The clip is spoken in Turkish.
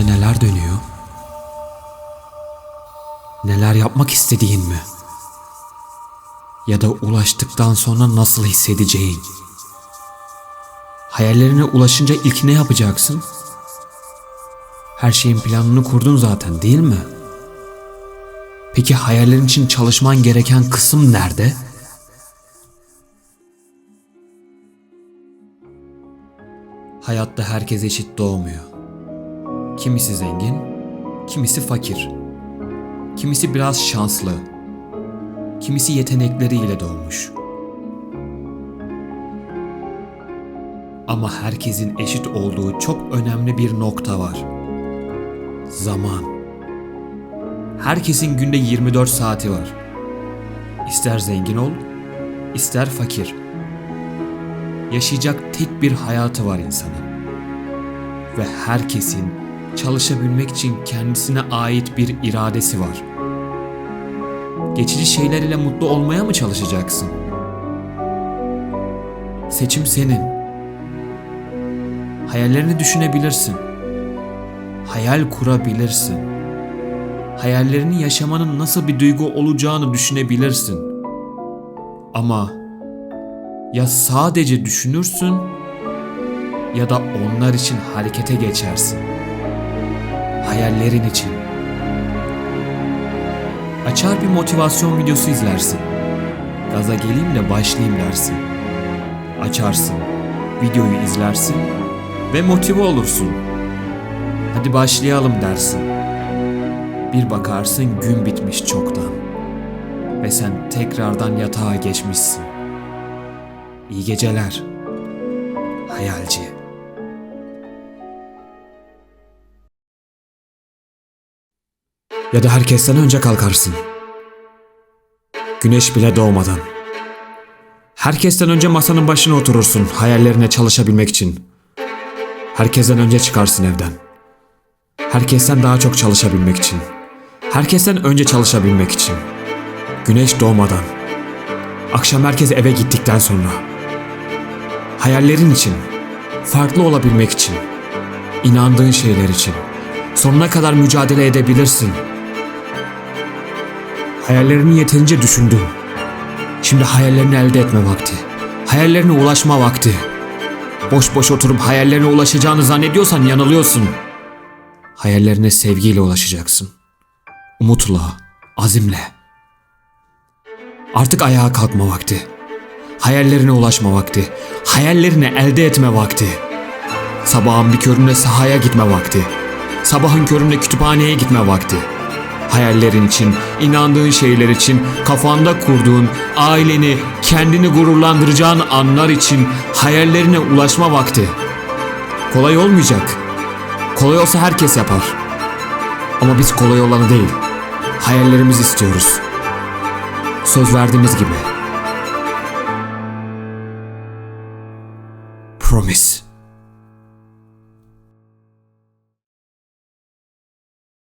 içinde neler dönüyor? Neler yapmak istediğin mi? Ya da ulaştıktan sonra nasıl hissedeceğin? Hayallerine ulaşınca ilk ne yapacaksın? Her şeyin planını kurdun zaten değil mi? Peki hayallerin için çalışman gereken kısım nerede? Hayatta herkes eşit doğmuyor. Kimisi zengin, kimisi fakir. Kimisi biraz şanslı. Kimisi yetenekleriyle doğmuş. Ama herkesin eşit olduğu çok önemli bir nokta var. Zaman. Herkesin günde 24 saati var. İster zengin ol, ister fakir. Yaşayacak tek bir hayatı var insanın. Ve herkesin çalışabilmek için kendisine ait bir iradesi var. Geçici şeyler ile mutlu olmaya mı çalışacaksın? Seçim senin. Hayallerini düşünebilirsin. Hayal kurabilirsin. Hayallerini yaşamanın nasıl bir duygu olacağını düşünebilirsin. Ama ya sadece düşünürsün ya da onlar için harekete geçersin. Hayallerin için. Açar bir motivasyon videosu izlersin. Gaza geleyim de başlayayım dersin. Açarsın, videoyu izlersin ve motive olursun. Hadi başlayalım dersin. Bir bakarsın gün bitmiş çoktan. Ve sen tekrardan yatağa geçmişsin. İyi geceler. Hayalci. Ya da herkesten önce kalkarsın. Güneş bile doğmadan. Herkesten önce masanın başına oturursun hayallerine çalışabilmek için. Herkesten önce çıkarsın evden. Herkesten daha çok çalışabilmek için. Herkesten önce çalışabilmek için. Güneş doğmadan. Akşam herkes eve gittikten sonra. Hayallerin için. Farklı olabilmek için. inandığın şeyler için. Sonuna kadar mücadele edebilirsin. Hayallerini yeterince düşündün. Şimdi hayallerini elde etme vakti. Hayallerine ulaşma vakti. Boş boş oturup hayallerine ulaşacağını zannediyorsan yanılıyorsun. Hayallerine sevgiyle ulaşacaksın. Umutla, azimle. Artık ayağa kalkma vakti. Hayallerine ulaşma vakti. Hayallerini elde etme vakti. Sabahın bir köründe sahaya gitme vakti. Sabahın köründe kütüphaneye gitme vakti. Hayallerin için, inandığın şeyler için, kafanda kurduğun, aileni, kendini gururlandıracağın anlar için hayallerine ulaşma vakti. Kolay olmayacak. Kolay olsa herkes yapar. Ama biz kolay olanı değil, hayallerimizi istiyoruz. Söz verdiğimiz gibi. Promise.